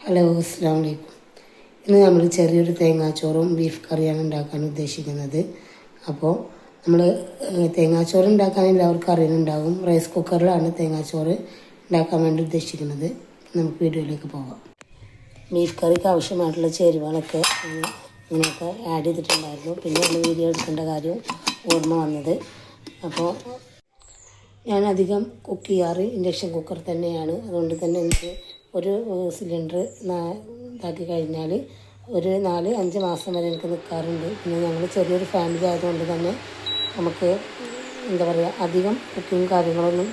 Hello അസ്സാം വലൈക്കും ഇന്ന് നമ്മൾ ചെറിയൊരു തേങ്ങാച്ചോറും ബീഫ് കറിയാണ് ഉണ്ടാക്കാൻ ഉദ്ദേശിക്കുന്നത്. അപ്പോൾ നമ്മൾ തേങ്ങാച്ചോറ് ഉണ്ടാക്കാൻ എല്ലാവർക്കും അറിയുന്നുണ്ടാകും റൈസ് കുക്കറിലാണ് തേങ്ങാച്ചോറ് ഉണ്ടാക്കാൻ വേണ്ടി ഉദ്ദേശിക്കുന്നത്. നമുക്ക് വീഡിയോയിലേക്ക് പോകാം ബീഫ് കറിക്ക് ആവശ്യമായിട്ടുള്ള ചേരുവകളൊക്കെ ഇങ്ങനെയൊക്കെ ആഡ് ചെയ്തിട്ടുണ്ടായിരുന്നു. പിന്നെ നമ്മൾ വീഡിയോ എടുക്കേണ്ട കാര്യം ഓർമ്മ വന്നത്. അപ്പോൾ ഞാൻ അധികം കുക്ക് ചെയ്യാറ് ഇൻഡക്ഷൻ കുക്കർ തന്നെയാണ്. അതുകൊണ്ട് തന്നെ എനിക്ക് ഒരു സിലിണ്ടർ ഇതാക്കി കഴിഞ്ഞാൽ ഒരു നാല് അഞ്ച് മാസം വരെ എനിക്ക് നിൽക്കാറുണ്ട് പിന്നെ ഞങ്ങൾ ചെറിയൊരു ഫാമിലി ആയതുകൊണ്ട് തന്നെ നമുക്ക് എന്താ പറയുക അധികം കുക്കിങ് കാര്യങ്ങളൊന്നും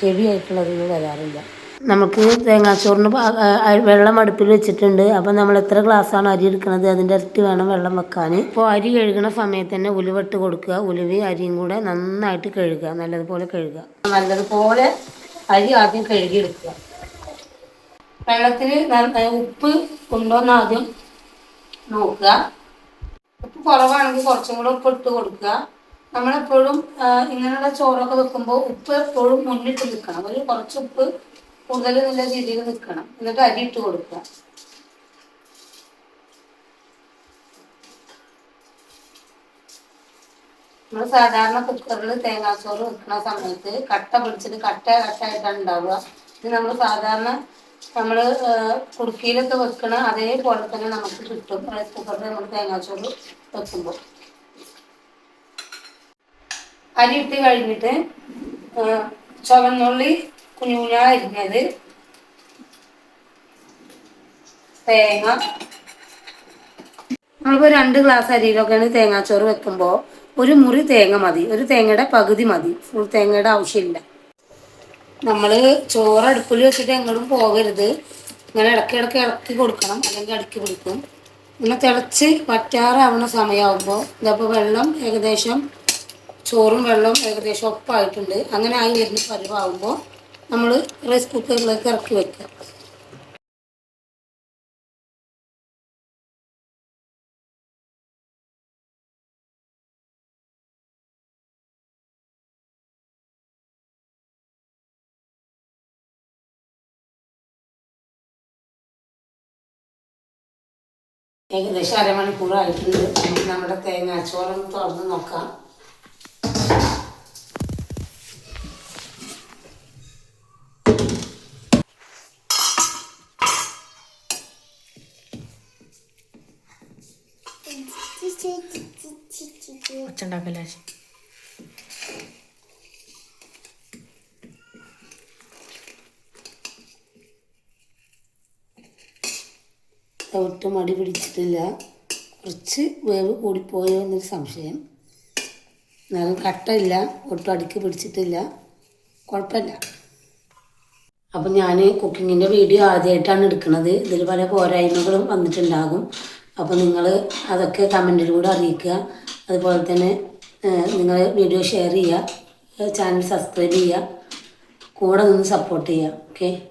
ഹെവി ആയിട്ടുള്ളതൊന്നും വരാറില്ല. നമുക്ക് തേങ്ങാച്ചോറിന് വെള്ളം അടുപ്പിൽ വെച്ചിട്ടുണ്ട്. അപ്പം നമ്മൾ എത്ര ഗ്ലാസ്സാണ് അരി എടുക്കുന്നത് അതിന്റെ ഇരട്ടി വേണം വെള്ളം വെക്കാൻ. ഇപ്പോൾ അരി കഴുകുന്ന സമയത്ത് തന്നെ ഉലുവട്ട് കൊടുക്കുക. ഉലുവി അരിയും കൂടെ നന്നായിട്ട് കഴുകുക. നല്ലതുപോലെ കഴുകുക. നല്ലതുപോലെ അരി ആദ്യം കഴുകിയെടുക്കുക. വെള്ളത്തിൽ ഉപ്പ് ഉണ്ടോന്ന് ആദ്യം നോക്കുക. ഉപ്പ് കുറവാണെങ്കിൽ കുറച്ചും കൂടെ ഉപ്പ് ഇട്ട് കൊടുക്കുക. നമ്മളെപ്പോഴും ഇങ്ങനെയുള്ള ചോറൊക്കെ വെക്കുമ്പോൾ ഉപ്പ് എപ്പോഴും മുന്നിട്ട് നിൽക്കണം. ഒരു കുറച്ച് ഉപ്പ് കൂടുതൽ നല്ല രീതിയിൽ നിൽക്കണം. എന്നിട്ട് അരി ഇട്ട് കൊടുക്കുക. നമ്മൾ സാധാരണ കുക്കറിൽ തേങ്ങാച്ചോറ് വെക്കുന്ന സമയത്ത് കട്ട പിടിച്ചിട്ട് കട്ട കട്ടായിട്ടാണ് ഉണ്ടാവുക ഇത് നമ്മൾ സാധാരണ നമ്മൾ കുടുക്കിയിലൊക്കെ വെക്കണ അതേപോലെ തന്നെ നമുക്ക് കിട്ടും. റൈസ് കുക്കറിൽ നമ്മൾ തേങ്ങാച്ചോറ് വെക്കുമ്പോൾ അരി ഇട്ട് കഴിഞ്ഞിട്ട് ചുവന്നുള്ളി കുഞ്ഞുകുഞ്ഞാരിഞ്ഞത് തേങ്ങ. നമ്മളിപ്പോൾ രണ്ട് ഗ്ലാസ് അരിയിലൊക്കെയാണ് തേങ്ങാച്ചോറ് വെക്കുമ്പോൾ ഒരു മുറി തേങ്ങ മതി ഒരു തേങ്ങയുടെ പകുതി മതി ഫുൾ തേങ്ങയുടെ ആവശ്യമില്ല. നമ്മൾ ചോറ് അടുപ്പിൽ വെച്ചിട്ട് എങ്ങോട്ടും പോകരുത്. ഇങ്ങനെ ഇടയ്ക്ക് ഇടയ്ക്ക് ഇളക്കി കൊടുക്കണം അല്ലെങ്കിൽ അടുക്കി പിടിക്കും. ഇങ്ങനെ തിളച്ച് പറ്റാറാവുന്ന സമയമാകുമ്പോൾ ഇതപ്പോൾ വെള്ളം ഏകദേശം ചോറും വെള്ളവും ഏകദേശം ഒപ്പായിട്ടുണ്ട്. അങ്ങനെ ആയി വരുന്ന പരുവാകുമ്പോൾ നമ്മൾ റൈസ് കുക്കറിലേക്ക് ഇറക്കി വെക്കുക. ഏകദേശം അരമണിക്കൂറായിട്ടുണ്ട് നമുക്ക് നമ്മുടെ തേങ്ങാച്ചോറും തുറന്ന് നോക്കാം. ഒച്ചുണ്ടാക്കല്ലേ ഒട്ടും മടി പിടിച്ചിട്ടില്ല. കുറച്ച് വേവ് കൂടിപ്പോയോ എന്നൊരു സംശയം. എന്നാലും കട്ടയില്ല. ഒട്ടും അടിക്ക് പിടിച്ചിട്ടില്ല. കുഴപ്പമില്ല. അപ്പം ഞാൻ കുക്കിങ്ങിന്റെ വീഡിയോ ആദ്യമായിട്ടാണ് എടുക്കുന്നത് ഇതിൽ പല പോരായ്മകളും വന്നിട്ടുണ്ടാകും. അപ്പോൾ നിങ്ങൾ അതൊക്കെ കമന്റിലൂടെ അറിയിക്കുക. അതുപോലെ തന്നെ നിങ്ങൾ വീഡിയോ ഷെയർ ചെയ്യുക. ചാനൽ സബ്സ്ക്രൈബ് ചെയ്യുക. കൂടെ നിന്ന് സപ്പോർട്ട് ചെയ്യുക. ഓക്കെ?